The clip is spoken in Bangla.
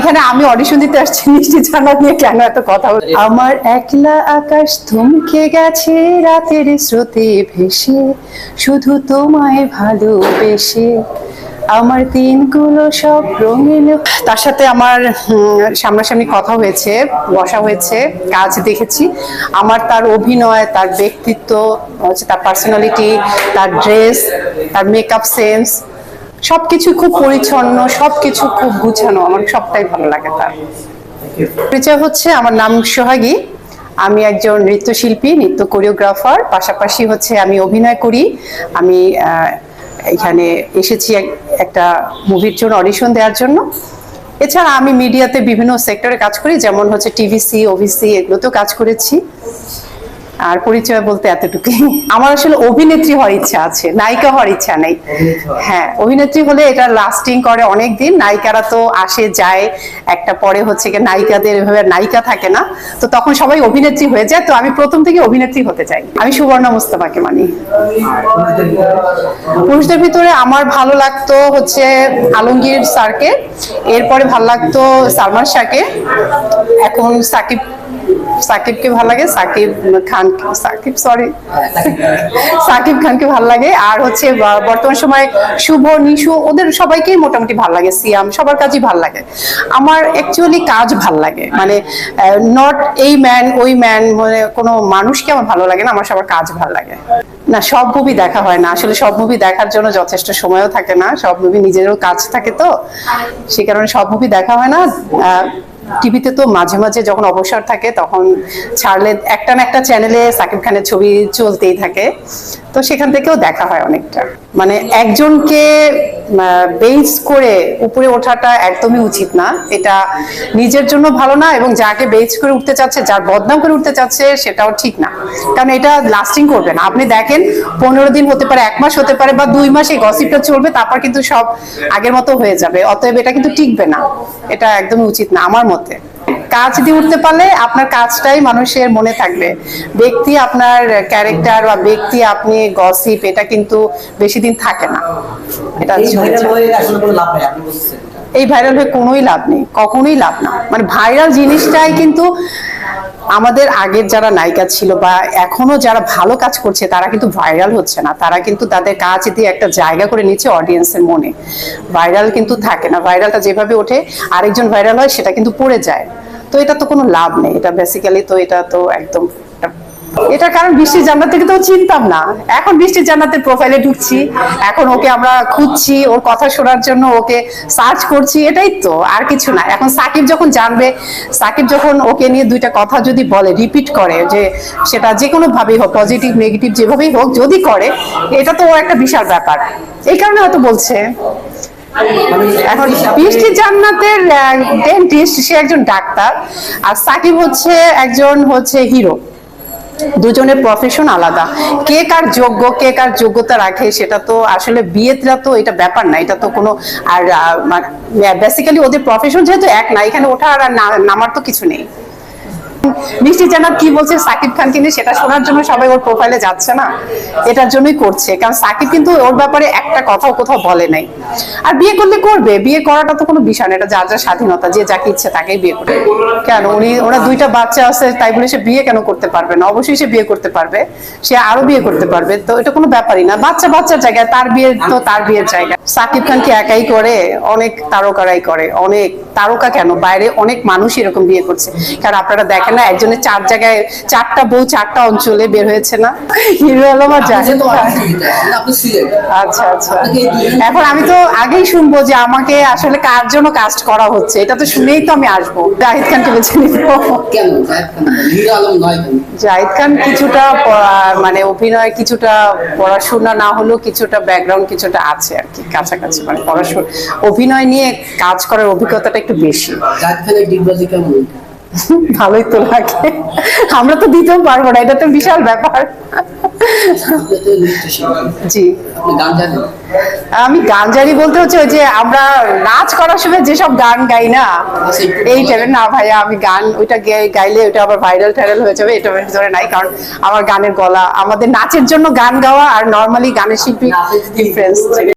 এখানে আমি অডিশন দিতে আসছি মিষ্টি জানা নিয়ে কেন এত কথা বল আমার একলা আকাশ থমকে গেছে রাতের স্রোতে ভেসে শুধু তোমায় ভালোবেসে। আমার দিনগুলো সব রঙিন তার সাথে আমার সামনাসামনি কথা হয়েছে বসা হয়েছে কাজ দেখেছি। আমার তার অভিনয় তার ব্যক্তিত্ব হচ্ছে তার পার্সোনালিটি তার ড্রেস তার মেকআপ সেন্স সবকিছু খুব পরিচ্ছন্ন, সবকিছু খুব গুছানো, আমার সবটাই ভালো লাগে তার। পরিচয় হচ্ছে আমার নাম সোহাগী, আমি একজন নৃত্যশিল্পী, নৃত্য কোরিওগ্রাফার, পাশাপাশি হচ্ছে আমি অভিনয় করি। আমি এখানে এসেছি এক- একটা মুভির জন্য অডিশন দেওয়ার জন্য। এছাড়া আমি মিডিয়াতে বিভিন্ন সেক্টরে কাজ করি, যেমন হচ্ছে টিভিসি, ওভিসি, এগুলোতেও কাজ করেছি। আর পরিচয় বলতে এতটুকুই। আমার আসলে অভিনেত্রী হওয়ার ইচ্ছা আছে নায়িকা হওয়ার ইচ্ছা নেই। হ্যাঁ অভিনেত্রী হলে এটা লাস্টিং করে অনেক দিন নায়িকারা তো আসে যায় একটা পরে হচ্ছে কি নায়িকাদের এভাবে নায়িকা থাকে না। তো তখন সবাই অভিনেত্রী হয়ে যায় তো আমি প্রথম থেকে অভিনেত্রী হতে চাই। আমি সুবর্ণা মুস্তাফাকে মানি। পুরুষদের ভিতরে আমার ভালো লাগতো হচ্ছে আলমগীর স্যারকে এরপরে ভালো লাগতো সালমান শাহকে। এখন সাকিব সাকিবকে ভালো লাগে সাকিব খান সাকিব সরি সাকিব খানকে ভালো লাগে। আর হচ্ছে বর্তমান সময় শুভ নিশু ওদের সবাইকেই মোটামুটি ভালো লাগে সিয়াম সবার কাজই ভালো লাগে। আমার অ্যাকচুয়ালি কাজ ভালো লাগে মানে নট এই ম্যান ওই ম্যান মানে কোনো মানুষকে আমার ভালো লাগে না আমার সবার কাজ ভালো লাগে। না সব মুভি দেখা হয় না আসলে সব মুভি দেখার জন্য যথেষ্ট সময়ও থাকে না সব মুভি নিজেরও কাজ থাকে তো সে কারণে সব মুভি দেখা হয় না আহ, টিভিতে তো মাঝে মাঝে যখন অবসর থাকে তখন ছাড়লে একটা না একটা চ্যানেলে সাকিব খানের ছবি চলতেই থাকে। তো সেখান থেকেও দেখা হয় অনেকটা। মানে একজনকে বেস করে উপরে ওঠাটা একদমই উচিত না। এটা নিজের জন্য ভালো না এবং যাকে বেস করে উঠতে চাচ্ছে, যার বদনাম করে উঠতে চাচ্ছে সেটাও ঠিক না। কারণ এটা লাস্টিং করবে না। আপনি দেখেন, পনেরো দিন হতে পারে, এক মাস হতে পারে বা দুই মাস এই গসিপটা চলবে, তারপর কিন্তু সব আগের মতো হয়ে যাবে। অতএব এটা কিন্তু টিকবে না। এটা একদমই উচিত না, আমার মতে। কাজ দিয়ে উঠতে পারলে আপনার কাজটাই মানুষের মনে থাকবে। ব্যক্তি আপনার ক্যারেক্টার বা ব্যক্তি আপনি গসিপ এটা কিন্তু বেশি দিন থাকে না। এটা এই ভাইরাল হয়ে কোনোই লাভ নেই কখনোই লাভ না। মানে ভাইরাল জিনিসটাই কিন্তু আমাদের আগের যারা নায়িকা ছিল বা এখনও যারা ভালো কাজ করছে, তারা কিন্তু ভাইরাল হচ্ছে না। তারা কিন্তু তাদের কাজ দিয়ে একটা জায়গা করে নিচ্ছে অডিয়েন্সের মনে। ভাইরাল কিন্তু থাকে না। ভাইরালটা যেভাবে ওঠে, আরেকজন ভাইরাল হয়, সেটা কিন্তু পড়ে যায়। তো এটা তো কোনো লাভ নেই। এটা বেসিক্যালি তো এটা তো একদম এটা কারণ বৃষ্টির জান্নাত থেকে তো চিনতাম না। এখন বৃষ্টির জান্নাতের প্রোফাইলে ঢুকছি, এখন ওকে আমরা খুঁজছি, ওর কথা শোনার জন্য ওকে সার্চ করছি, এটাই তো, আর কিছু না। এখন সাকিব যখন জানবে, সাকিব যখন ওকে নিয়ে দুইটা কথা যদি বলে রিপিট করে, যে সেটা যে কোনো ভাবেই হোক পজিটিভ নেগেটিভ যেভাবেই হোক, যদি করে, এটা তো ওর একটা বিশাল ব্যাপার। এই কারণে হয়তো বলছে। এখন বৃষ্টি জান্নাতের ডেন্টিস্ট সে একজন ডাক্তার, আর সাকিব হচ্ছে একজন হচ্ছে হিরো দুজনের প্রফেশন আলাদা। কে কার যোগ্য, কে কার যোগ্যতা রাখে, সেটা তো আসলে বিয়েটা তো এটা ব্যাপার না, এটা তো কোনো আর বেসিক্যালি ওদের প্রফেশন যেহেতু এক না, এখানে ওঠা আর নামার তো কিছু নেই। মিষ্টি জানাত কি বলছে সাকিব খানকে নিয়ে সেটা শোনার জন্য সবাই ওর প্রোফাইলে যাচ্ছে না। এটার জন্যই করছে। কারণ সাকিব কিন্তু ওর ব্যাপারে একটা কথাও কোথাও বলে নাই। আর বিয়ে করলে করবে। বিয়ে করাটা তো কোনো বিষয় না। এটা যার যার স্বাধীনতা। যে যাকে ইচ্ছে তাকেই বিয়ে করবে। কেন? উনি ওরা দুইটা বাচ্চা আছে, তাই বলে সে বিয়ে কেন করতে পারবে না? অবশ্যই সে বিয়ে করতে পারবে। সে আরও বিয়ে করতে পারবে। তো এটা কোনো ব্যাপারই না। বাচ্চা বাচ্চার জায়গায়, তার বিয়ে তো তার বিয়ের জায়গা। সাকিব খান কি একাই করে? অনেক তারকারাই করে। অনেক তারকা কেন? বাইরে অনেক মানুষ এরকম বিয়ে করছে। কারণ আপনারা দেখেন না একজনের চার জায়গায় চারটা বউ চারটা অঞ্চলে বের হয়েছে না? হিরো আলম আর জাহিদ আচ্ছা আচ্ছা। এখন আমি তো আগেই শুনব যে আমাকে আসলে কার জন্য কাস্ট করা হচ্ছে। এটা তো শুনেই তো আমি আসব। জাহিদ খানকে বেছে নিব। জাহিদ খান কিছুটা মানে অভিনয় কিছুটা পড়াশোনা না হলেও কিছুটা ব্যাকগ্রাউন্ড কিছুটা আছে আর কি কাছাকাছি। মানে পড়াশোনা অভিনয় নিয়ে কাজ করার অভিজ্ঞতাটা একটু বেশি। জাহেদ খানের ডিগবাজি কেমন? ভালোই তো লাগে। আমরা তো দিতেও পারব না এটা তো বিশাল ব্যাপার। জি। আমি গান জানি বলতে হচ্ছে যে আমরা নাচ করার সময় যেসব গান গাই না এই টাইপের না ভাইয়া আমি গান ওইটা গাইলে ওইটা আবার ভাইরাল টাইরাল হয়ে যাবে এটা আমার নাই কারণ আমার গানের গলা আমাদের নাচের জন্য গান গাওয়া আর নর্মালি গানের শিল্পী ডিফারেন্স